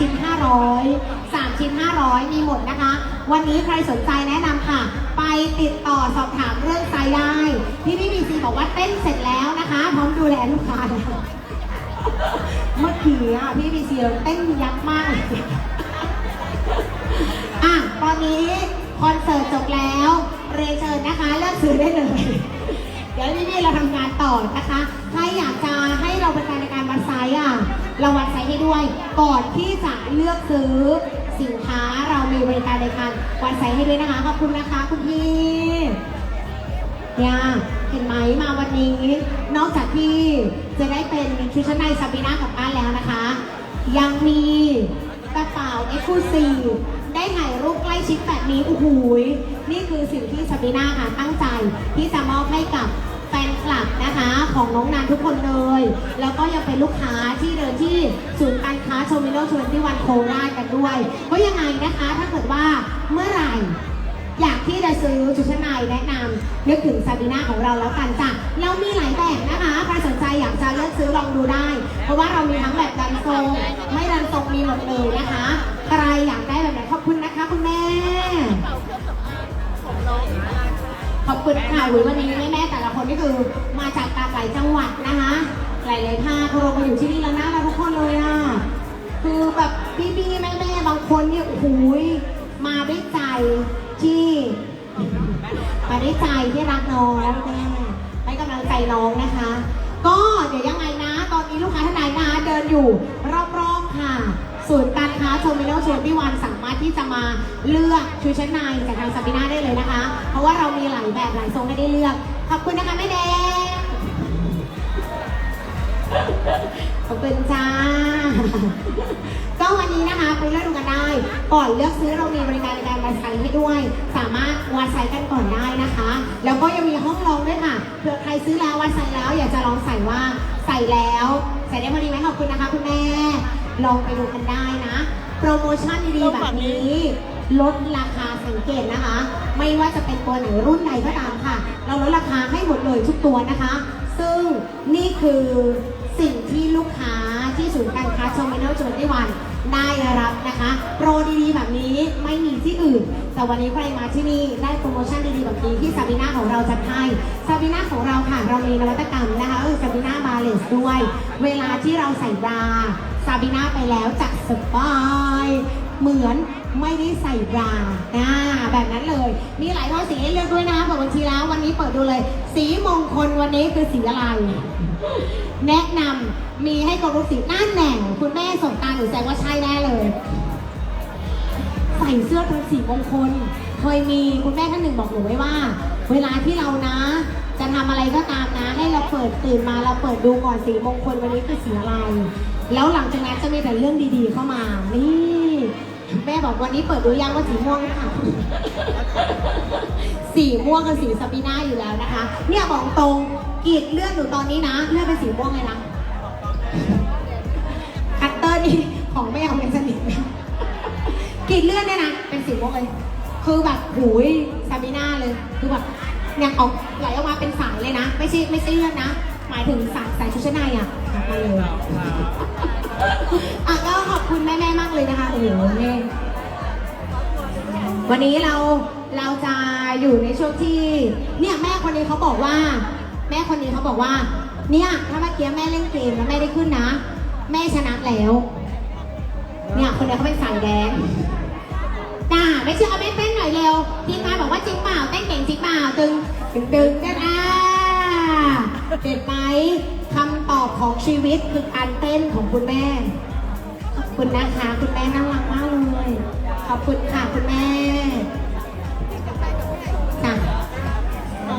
ชิ้น 500 3 ชิ้น 500 มีหมดนะคะ วันนี้ใครสนใจแนะนำค่ะ ไปติดต่อสอบถามเรื่องไซส์ได้ที่พี่บีซีบอกว่าเต้นเสร็จแล้วนะคะ พร้อมดูแลลูกค้าแล้วเมื่อกี้อะพี่บีซีเต้นยับมากอะตอนนี้คอนเสิร์ตจบแล้ว เรียนเชิญนะคะ เลือกซื้อได้เลย ดี๋ยวพี่เราทำงานต่อนะคะถ้าอยากจะให้เราเป็นการในการวัดไซส์อะ เราวัดไซส์ให้ด้วย ก่อนที่จะเลือกซื้อสินค้าเรามีบริการในการวัดไซส์ให้ด้วยนะคะ ขอบคุณนะคะคุณพี่เนี่ยเห็นไหมมาวันนี้ นอกจากที่จะได้เป็นชุดชั้นในซาบีน่ากลับบ้านแล้วนะคะ ยังมีกระเป๋าเอ็กซ์คลูซีฟได้ถ่ายรูปใกล้ชิดแบบนี้โอ้โหยนี่คือสิ่งที่ซาบีน่าค่ะตั้งใจที่จะมอบให้กับ ลับนะคะของน้องนันทุกคนเลย แล้วก็ยังเป็นลูกค้าที่เดินที่ศูนย์การค้าโชมิโนชวนที่วันโคราชกันด้วยเพราะยังไงนะคะถ้าเกิดว่าเมื่อไหร่อยากที่จะซื้อชุดชั้นในแนะนำนึกถึงซาบีน่าของเราแล้วกันจ้ะเรามีหลายแบบนะคะใครสนใจอยากจะเลือกซื้อลองดูได้ เพราะว่าเรามีทั้งแบบดันทรงไม่ดันทรงมีหมดเลยนะคะใครอยากได้แบบไหนขอบคุณนะคะคุณแม่ขอ บคุณค่ะอุ๊ยวันนี้แม่แม่ๆแต่ละคนนี่คือมาจากตากหลายจังหวัดนะคะ หลายๆภาคเรามาอยู่ที่นี่แล้วน่ารักทุกคนเลยอะ คือแบบพี่ๆแม่ๆบางคนเนี่ยโอ้โหยมาด้วยใจที่มาด้วยใจที่รักน้องแล้วแม่ให้กำลังใจน้องนะคะ ก็เดี๋ยวยังไงนะ ตอนนี้ลูกค้าท่านใดนะเดินอยู่รอบๆ ศูนย์การค้าโชมิโนชวนที่วันสามารถที่จะมาเลือกชุดชั้นในจากทางซาบิน่าได้เลยนะคะ เพราะว่าเรามีหลายแบบหลายทรงให้ได้เลือก ขอบคุณนะคะแม่แดงขอบคุณจ้า ก็วันนี้นะคะไปเลือกดูกันได้ ก่อนเลือกซื้อเรามีบริการในการวัดไซส์ให้ด้วย สามารถวัดไซส์กันก่อนได้นะคะ แล้วก็ยังมีห้องลองด้วยค่ะ เผื่อใครซื้อแล้ววัดไซส์แล้ว อยากจะลองใส่ว่าใส่แล้ว ใส่ได้พอดีไหมขอบคุณนะคะคุณแม่ ลองไปดูกันได้นะ โปรโมชั่นดีๆแบบนี้ ลดราคาสังเกตนะคะ ไม่ว่าจะเป็นตัวไหนรุ่นใดก็ตามค่ะ เราลดราคาให้หมดเลยทุกตัวนะคะซึ่งนี่คือสิ่งที่ลูกค้าที่ศูนย์การค้าชมินอลจวนที่วันได้รับนะคะ โปรดีๆ แบบนี้ไม่มีที่อื่น แต่วันนี้ใครมาที่นี่ได้โปรโมชั่นดีๆ แบบนี้ที่ซาบิน่าของเราจัดให้ซาบิน่าของเราค่ะ เรามีนวัตกรรมนะคะก็คือซาบิน่าบาเลสด้วย เวลาที่เราใส่บรา ซาบิน่าไปแล้วจะสบายเหมือนไม่ได้ใส่บราอ่าแบบนั้นเลย มีหลายท่อสีให้เลือกด้วยนะเปิดบัญชีแล้ววันนี้เปิดดูเลย สีมงคลวันนี้คือสีอะไร แนะนำมีให้กรบสีหน้าแหน่ง คุณแม่ส่งตาหนูแสดงว่าใช่แน่เลย ใส่เสื้อเป็นสีมงคล เคยมีคุณแม่ท่านหนึ่งบอกหนูไว้ว่า เวลาที่เรานะ จะทำอะไรก็ตามนะ ให้เราเปิดตื่นมาเราเปิดดูก่อนสีมงคลวันนี้คือสีอะไร แล้วหลังจากนั้นจะมีแต่เรื่องดีๆเข้ามา นี่ แม่บอกวันนี้เปิดดูยังว่าสีม่วงค่ะ สีม่วงกับสีซาบีน่าอยู่แล้วนะคะ เนี่ยบอกตรงกีดเลือดหนูตอนนี้นะ เลือดเป็นสีม่วงเลยนะ คัตเตอร์นี่ของไม่เอาเป็นสนิทกีดเลือดเนี่ยนะ เป็นสีม่วงเลย คือแบบหูยซาบีน่าเลย คือแบบเนี่ยออกไหลออกมาเป็นสายเลยนะ ไม่ใช่ไม่ใช่เลือดนะ หมายถึงสายสายชุดชั้นในอะ ขับมาเลยอะก็ขอบคุณแม่ๆมากเลยนะคะโอ้โหเนี่ยวันนี้เราเราจะอยู่ในช่วงที่เนี่ยแม่คนนี้เขาบอกว่า แม่คนนี้เขาบอกว่า เนี่ยถ้าเมื่อกี้แม่เล่นเกมแล้วแม่ได้ขึ้นนะ แม่ชนะแล้ว เนี่ยคนนี้เขาเป็นสายแดงจ้าไม่เชื่อเอาแม่เต้นหน่อยเร็วทีมงานบอกว่าจริงเปล่าเต้นเก่งจริงเปล่าตึงตึงตึงกันอ่าเด็ดไหม คำตอบของชีวิตคือการเต้นของคุณแม่ ขอบคุณนะคะ คุณแม่น่ารักมากเลย ขอบคุณค่ะคุณแม่จ้ะ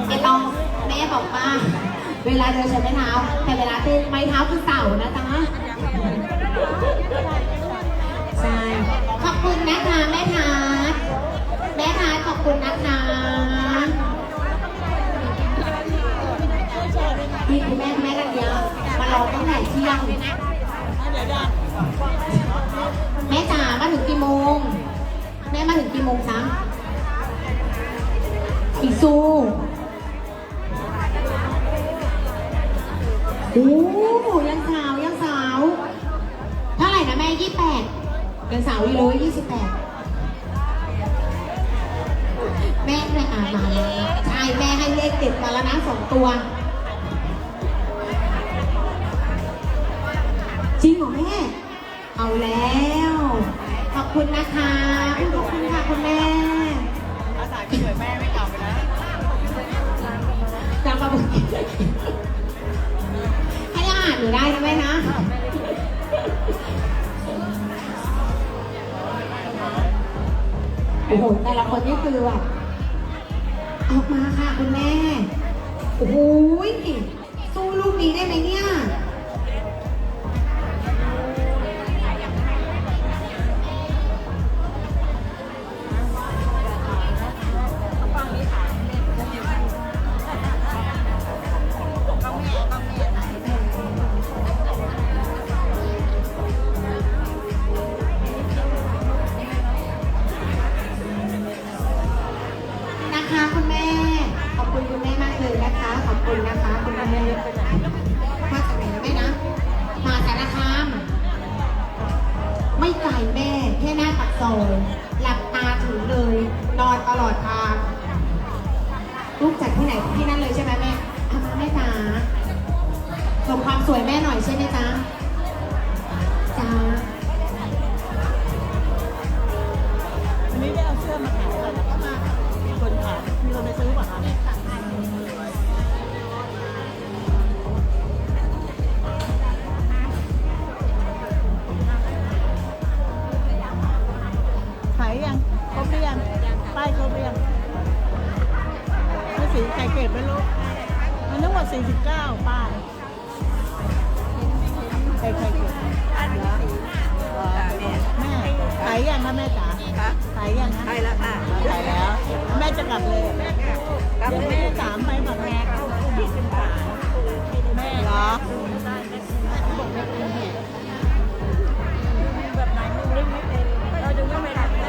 ไม่ต้องแม่บอกว่าเวลาเดินใช้ไม้เท้า แต่เวลาเต้นไม้เท้าคือเต่านะจ๊ะใช่ขอบคุณนะคะแม่ทาสแม่ทาสขอบคุณนะคะพี่คุณแม่คุณแม่ เยอะมาตั้งแต่เที่ยงแม่จ๋ามาถึงกี่โมง แม่มาถึงกี่โมงคะอีซูโอ้ยังสาวยังสาวเท่าไหร่นะแม่ยี่แปดเป็นสาวอยู่เลยยี่สิบแปดแม่แม่อ่านมาแล้วใช่แม่ให้เลขเด็ดมาแล้วนะสองตัว จริงเหรอแม่ เอาแล้ว ขอบคุณนะคะขอบคุณค่ะคุณแม่อาสากินเหมือนแม่ไม่กลับไปนะจำมาบอกให้อาหารหนูได้นะแม่นะโอ้โหแต่ละคนนี่คือแบบออกมาค่ะคุณแม่ โอ้โหสู้ลูกนี้ได้ไหมเนี่ย ค่หน้าปากซอยหลับตาถึงเลย นอนตลอดทางลูกจากที่ไหนที่นั่นเลยใช่ไหมแม่ทำมาแม่จ๋าชมความสวยแม่หน่อยใช่ไหมจ๊ะจ้าวันนี้ได้เอาเสื้อมาขายแล้วก็มามีคนขายมีคนไปซื้อป่ะคะ ม่รู้มันทั้งหมด 49 ป้ายใครใครเก็บเหรอแม่ขายยังคะแม่จ๋าขายยังคะใช่แล้วค่ะขายแล้ว แม่จะกลับเลยกลับเลยแม่ถามไปแบบแม่เข้าที่เป็นฝาแม่เหรอแบบไหนไม่รู้ไม่เป็นเราดูไม่เป็น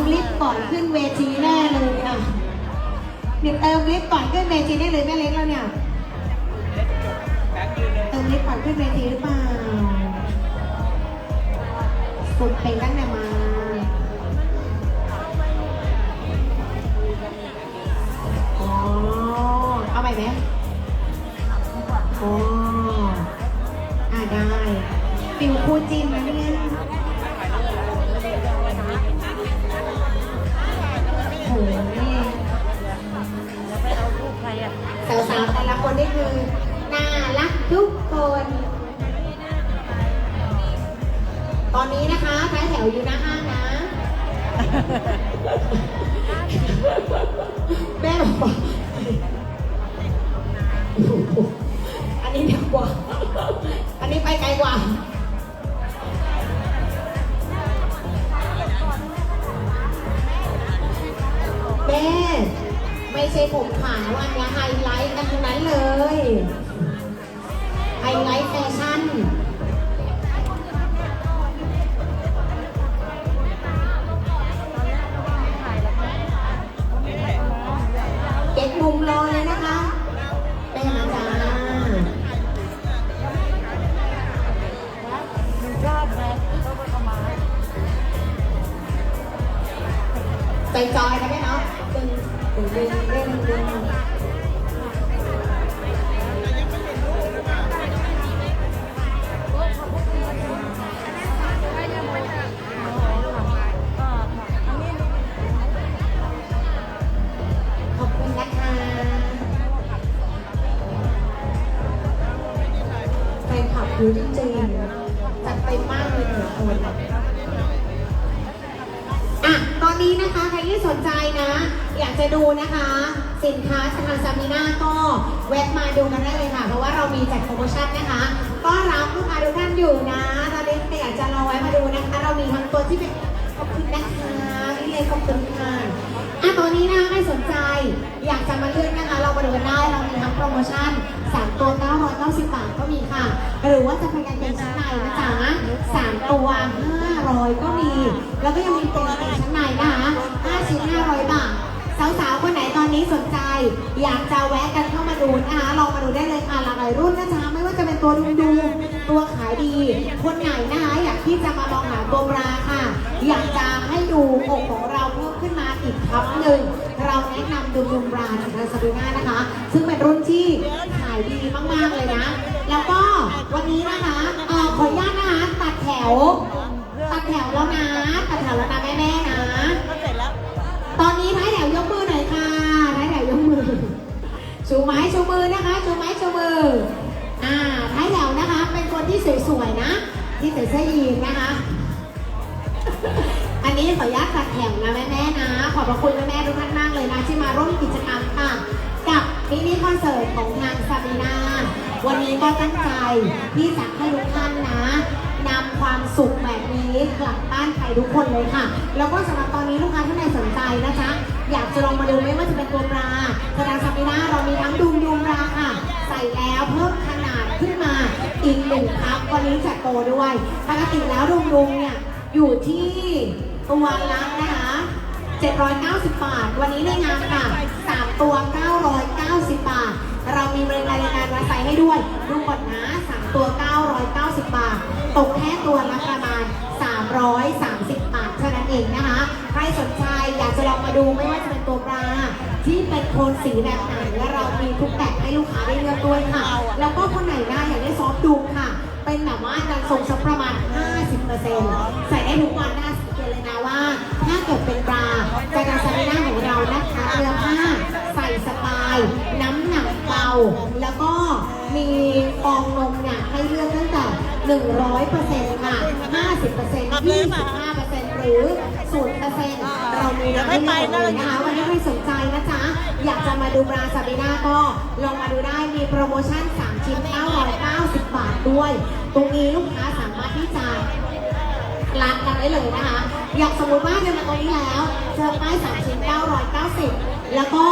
มลิฟต์ก่อนขึ้นเวทีแน่เลยอะเนี่ยเติมลิฟต์ก่อนขึ้นเวทีได้เลยแม่เล็กแล้วเนี่ยเติมลิฟต์ก่อนขึ้นเวทีหรือเปล่าสุดเป็นตั้งแต่มาอ๋อเอาใหม่ไหมอ๋ออ่าได้ฟิวคู่จิ้นนะเนี่ย สาวๆแต่ละคนนี่คือน่ารักทุกคน ตอนนี้นะคะท้ายแถวอยู่หน้าห้างนะ แม่บอกว่าอันนี้เด็กกว่า อันนี้ไปไกลกว่าแม่ ไม่ใช่ผมขาวอันเนี้ยไฮไลท์กันทั้งนั้นเลย ไฮไลท์แฟชั่นเก็บมุมรอเลยนะคะไปหาจ้าไปเอามาใจจอย ฟนคลัดูจริงๆจัดเต็มากเลยแต่ละคนอะตอนนี้นะคะใครที่สนใจนะ อยากจะดูนะคะ สินค้าทางซามิน่าก็แวะมาดูกันได้เลยค่ะ เพราะว่าเรามีจัดโปรโมชั่นนะคะก็รับลูกค้าทุกท่านอยู่นะตอนนี้ใครอยากจะรอไว้มาดูนะคะ เรามีทั้งตัวที่เป็นขอบคุณนะคะนี่เลยขอบคุณค่ะอะตอนนี้นะคะใครสนใจ อยากจะมาเลือกนะคะ เรามาดูกันได้เรามีทั้งโปรโมชั่น3 ตัว990 บาทก็มีค่ะ หรือว่าจะเป็นกางเกงชั้นในนะจ๊ะ3ตัว 500 ก็มี แล้วก็ยังมีเป็นกางเกงชั้นในนะคะ5ชิ้น500 บาท สาวๆ คนไหนตอนนี้สนใจ อยากจะแวะกันเข้ามาดูนะคะ ลองมาดูได้เลยค่ะหลากหลายรุ่นนะจ๊ะไม่ว่าจะเป็นตัวดูดูตัวขายดี คนไหนนะคะอยากที่จะมามองหาตัวบราค่ะ อยากจะให้ดูอกของเราเพิ่มขึ้นมาอีกทับหนึ่งเราแนะนำดูดูบราจากทางซาบิน่านะคะ ซึ่งเป็นรุ่นที่ายดีมากๆเลยนะ แล้วก็วันนี้นะคะเอ่อขออนุญาตนะคะตัดแถว ตัดแถวแล้วนะตัดแถวแล้วนะแม่แม่ๆนะก็เสร็จแล้วตอนนี้ท้ายแถวยกมือหน่อยค่ะท้ายแถวยกมือ ชูไม้ชูมือนะคะ ชูไม้ชูมือ อ่าท้ายแถวนะคะ เป็นคนที่สวยๆนะ ที่ใส่เสื้อยีนนะคะ อันนี้ขออนุญาตตัดแถวนะแม่ๆนะ ขอบพระคุณแม่ๆทุกท่านมากเลยนะที่มาร่วมกิจกรรมค่ะ มินิคอนเสิร์ตของทางซาบีนาวันนี้ก็ตั้งใจที่จะให้ทุกท่านนะนำความสุขแบบนี้กลับบ้านไปทุกคนเลยค่ะ แล้วก็สำหรับตอนนี้ลูกค้าท่านใดสนใจนะจ๊ะอยากจะลองมาดูไม่ว่าจะเป็นตัวปลาทางซาบีนาเรามีทั้งดุมดุมปลาค่ะ ใส่แล้วเพิ่มขนาดขึ้นมาอีกหนึ่งครับวันนี้จัดโตด้วยปกติแล้วดุมดุมเนี่ยอยู่ที่ตัวละนะคะ790 บาท วันนี้ในงานค่ะ ตัว 990 บาท เรามีบริการในการมาใส่ให้ด้วย ดูก่อนนะ3ตัว 990 บาท ตกแค่ตัวละประมาณ 330 บาทเท่านั้นเองนะคะ ใครสนใจอยากจะลองมาดูไม่ว่าจะเป็นตัวปลาที่เป็นโทนสีแบบไหนและเรามีทุกแบบให้ลูกค้าได้เลือกด้วยค่ะ แล้วก็คนไหนได้อยากได้ซอฟต์ดูค่ะ เป็นแบบว่าการทรงสักประมาณ 50%ใส่ได้ทุกวันนะคะสังเกตเลยนะว่า ถ้าเกิดเป็นปลาจาการซาบิน่าของเรานะคะเนื้อผ้า ส่สบาย น้ำหนักเบาแล้วก็มีฟองนมเนี่ยให้เลือกตั้งแต่ 100%ค่ะ 50% 25%หรือ 0%เรามีให้เลือกเลยนะคะวันนี้ใครสนใจนะจ๊ะ อยากจะมาดูบราซาบิน่าก็ลองมาดูได้มีโปรโมชั่น 3 ชิ้น 990 บาทด้วย ตรงนี้ลูกค้าสามารถที่จะรับกันได้เลยนะคะ อยากสมมติว่าเดินมาตรงนี้แล้ว เจอป้าย3ชิ้น990 แล้วก็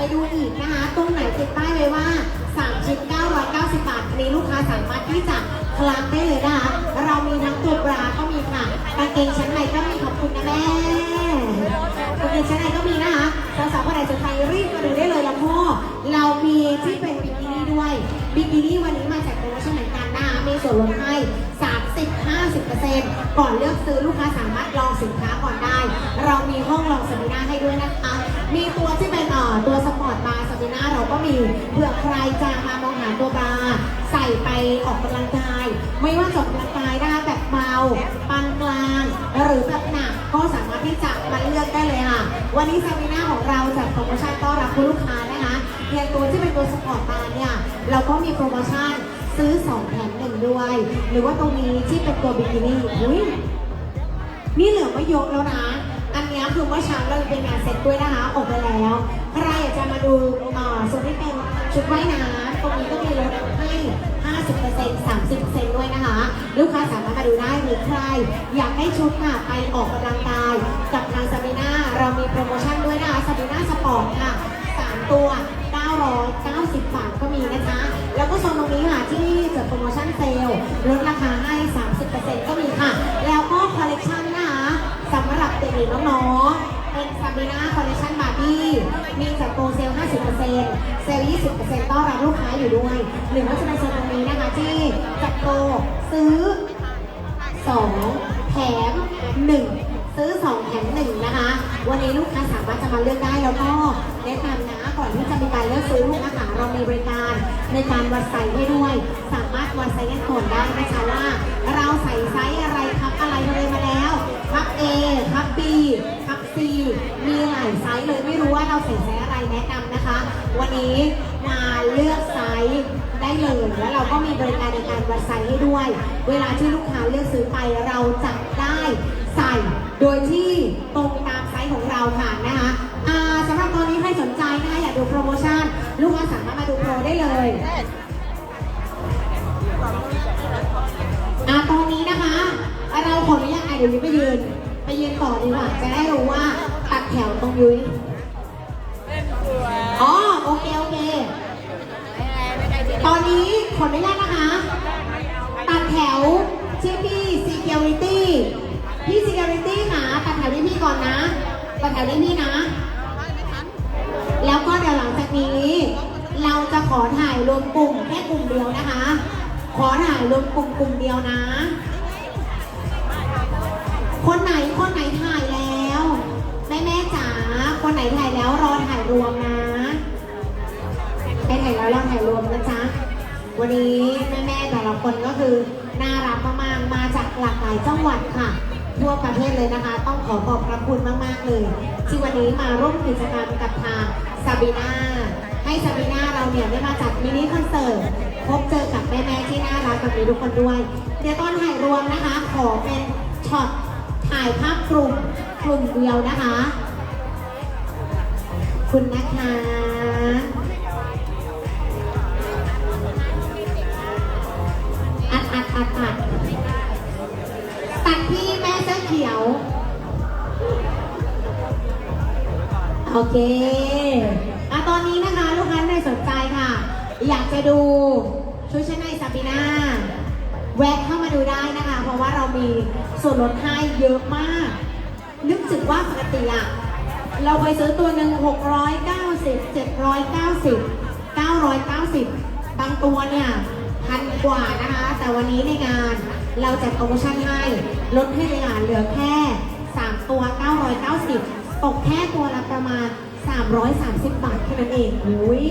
ไปดูอีกนะคะ ตรงไหนติดป้ายไว้ว่า3ชิ้น990 บาทอันนี้ลูกค้าสามารถที่จะคลักได้เลยนะคะ เรามีทั้งตัวบราก็มีค่ะกางเกงชั้นในก็มีขอบคุณนะแม่กางเกงชั้นในก็มีนะคะสาวๆคนไหนสนใจรีบมาดูได้เลยล้วก็เรามีที่เป็นบิกินี่ด้วยบิกินี่วันนี้มาจากโปรโมชั่นเหมือนกันนะคะมีส่วนลดให้30-50%ก่อนเลือกซื้อลูกค้าสามารถลองสินค้าก่อนได้ เรามีห้องลองสมินาให้ด้วยนะคะ มีตัวที่เป็นเอ่อตัวสปอร์ตบาร์สมินาเราก็มีเผื่อใครจะมามองหาตัวบาร์ใส่ไปออกกำลังกาย ไม่ว่าจะออกกำลังกายนะคะแบบเบาปานกลาง หรือแบบหนักก็สามารถที่จะมาเลือกได้เลยค่ะ วันนี้ซมิน่าของเราจัดโปรโมชั่นต้อนรับคุณลูกค้านะคะเพียงตัวที่เป็นตัวสปอร์ตบาร์เนี่ยเราก็มีโปรโมชั่นซื้อ2แถมหนึ่งด้วย หรือว่าตรงนี้ที่เป็นตัวบิกินี่อุ้ยนี่เหลือไม่เยอะแล้วนะ คือเมื่อเช้าเราเป็นงานเซ็ตด้วยนะคะออกไปแล้วใครอยากจะมาดูอ่อส่วนที่เป็นชุดว่ายน้ำตรงนี้ก็มีลดให้ 50% 30%ด้วยนะคะ ลูกค้าสามารถมาดูได้หรือใคร อยากได้ชุดค่ะไปออกกำลังกายกับทางซาบีนาเรามีโปรโมชั่นด้วยนะคะซาบีนาสปอร์ตค่ะ 3 ตัว 990 บาทก็มีนะคะ แล้วก็โซนตรงนี้ค่ะที่จัดโปรโมชั่นเซลล์ลดราคาให้ 30%ก็มีค่ะ แล้วก็คอลเลกชัน เด็กหรือน้องๆเป็นซาบีนาคอลเลกชันบาร์บี้มีจัดโปรเซล 50%เซลล์20%ต้อนรับลูกค้าอยู่ด้วย หรือว่าจะเป็นโซนตรงนี้นะคะที่จัดโปรซื้อ 2 แถม 1 ซื้อ 2 แถม 1 นะคะ วันนี้ลูกค้าสามารถจะมาเลือกได้แล้วก็แนะนำนะก่อนที่จะมีการเลือกซื้อลูกค้าเรามีบริการในการวัดไซส์ให้ด้วย สามารถวัดไซส์กันก่อนได้นะคะว่า เราใส่ไซส์อะไรครับอะไรเลยมาแล้ว ครับ A ครับ B ครับ C มีหลายไซส์เลยไม่รู้ว่าเราใส่ไซส์อะไรแนะนำนะคะ วันนี้มาเลือกไซส์ได้เลยแล้วเราก็มีบริการในการวัดไซส์ให้ด้วย เวลาที่ลูกค้าเลือกซื้อไปเราจะได้ใส่ โดยที่ตรงตามไซส์ของเราค่ะนะคะอ่าสำหรับตอนนี้ใครสนใจนะคะอยากดูโปรโมชั่น ลูกค้าสามารถมาดูโปรได้เลยอ่าตอนนี้ เราขออนุญาตอะเดี๋ยวยุ้ยไปยืน ไปยืนต่อดีกว่า จะได้รู้ว่าตัดแถวตรงยุ้ยอ๋อโอเคโอเค ตอนนี้ขออนุญาตนะคะ ตัดแถวที่พี่ security พี่ security ค่ะตัดแถวที่พี่ก่อนนะ ตัดแถวที่พี่นะ แล้วก็เดี๋ยวหลังจากนี้ เราจะขอถ่ายรวมกลุ่มแค่กลุ่มเดียวนะคะ ขอถ่ายรวมกลุ่มกลุ่มเดียวนะ คนไหนคนไหนถ่ายแล้ว แม่แม่จ๋าคนไหนถ่ายแล้วรอถ่ายรวมนะใครถ่ายแล้วรอถ่ายรวมนะจ๊ะวันนี้แม่แม่แต่ละคนก็คือน่ารักมากๆมาจากหลากหลายจังหวัดค่ะ ทั่วประเทศเลยนะคะ ต้องขอขอบพระคุณมากๆเลย ที่วันนี้มาร่วมกิจกรรมกับทางซาบีนาให้ซาบีนาเราเนี่ยได้มาจัดมินิคอนเสิร์ตพบเจอกับแม่ๆที่น่ารักแบบนี้ทุกคนด้วย เดี๋ยวตอนถ่ายรวมนะคะ ขอเป็นช็อต ถ่ายภาพกลุ่มกลุ่มเดียวนะคะ คุณนะคะอัดอัดอัดอัดตัดที่แม่เสื้อเขียว โอเคอะตอนนี้นะคะ ลูกค้าในสนใจค่ะ อยากจะดูชุดชั้นในซาบิน่า แวะเข้ามาดูได้นะคะ เพราะว่าเรามีส่วนลดให้เยอะมาก นึกถึงว่าปกติอะเราไปซื้อตัวหนึ่ง690 790 990 บางตัวเนี่ยพันกว่านะคะ แต่วันนี้ในงานเราจัดโปรโมชั่นให้ลดให้ในงานเหลือแค่ 3 ตัว 990 ตกแค่ตัวละประมาณ 330 บาทแค่นั้นเองอุ้ย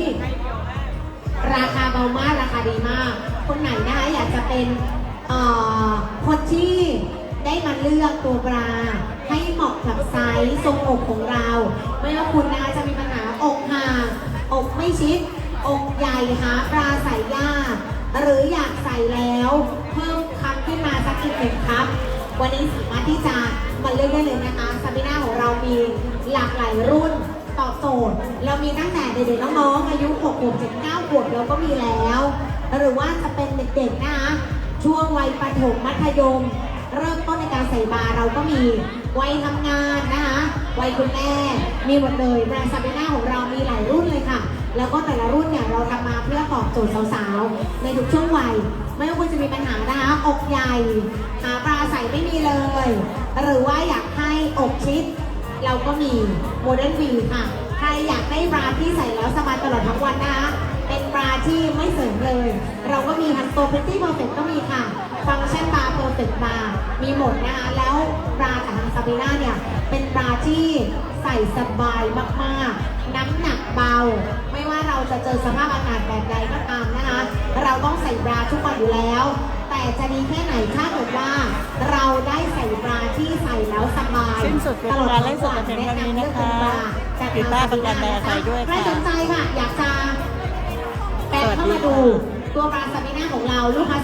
ราคาเบามาก ราคาดีมาก คนไหนนะคะอยากจะเป็นคนที่ได้มาเลือกตัวบราให้เหมาะกับไซส์ทรงอกของเรา ไม่ว่าคุณนะคะจะมีปัญหาอกห่างอกไม่ชิด อกใหญ่หาปลาใส่ยากหรืออยากใส่แล้วเพิ่มคำขึ้นมาสักอีกหนึ่งครับวันนี้สามารถที่จะมาเลือกได้เลยนะคะซาบิน่าของเรามีหลากหลายรุ่นตอบโจทย์ เรามีตั้งแต่เด็กๆน้องๆอายุ6ขวบถึง9ขวบเราก็มีแล้ว หรือว่าจะเป็นเด็กๆนะคะช่วงวัยประถมมัธยม เริ่มต้นในการใส่บาเราก็มีวัยทำงานนะคะวัยคุณแม่มีหมดเลยแบรนด์ซาบิน่าของเรามีหลายรุ่นเลยค่ะ แล้วก็แต่ละรุ่นเนี่ยเราทำมาเพื่อตอบโจทย์สาวๆ ในทุกช่วงวัย ไม่ว่าคุณจะมีปัญหานะคะอกใหญ่หาปลาใส่ไม่มีเลย หรือว่าอยากให้อกชิด เราก็มีโมเดิร์นวีค่ะ ใครอยากได้บราที่ใส่แล้วสบายตลอดทั้งวันนะคะ ที่ไม่เสริมเลย เราก็มีทั้งตัวพ r ตตี้ p อ r เฟ t ก็มีค่ะ ฟังก์ชันบาร์เพอร์เฟ t บาร์มีหมดนะคะ แล้วบราจากทางซาบีน่าเนี่ย เป็นบราที่ใส่สบายมากๆ น้ำหนักเบา ไม่ว่าเราจะเจอสภาพอากาศแบบใดก็ตามนะคะ เราต้องใส่บราทุกวันอยู่แล้ว แต่จะดีแค่ไหนถ้าเกิดว่าเราได้ใส่บราที่ใส่แล้วสบายสิ้นสุดเป็นการไลฟ์สดแต่เพียงเท่านี้นะคะติดตามประกันแบรนด์ไทยด้วยค่ะใครสนใจค่ะ อยากจะ แป๊บเข้ามาดูตัวปลาซาบิน่าของเราลูกค้า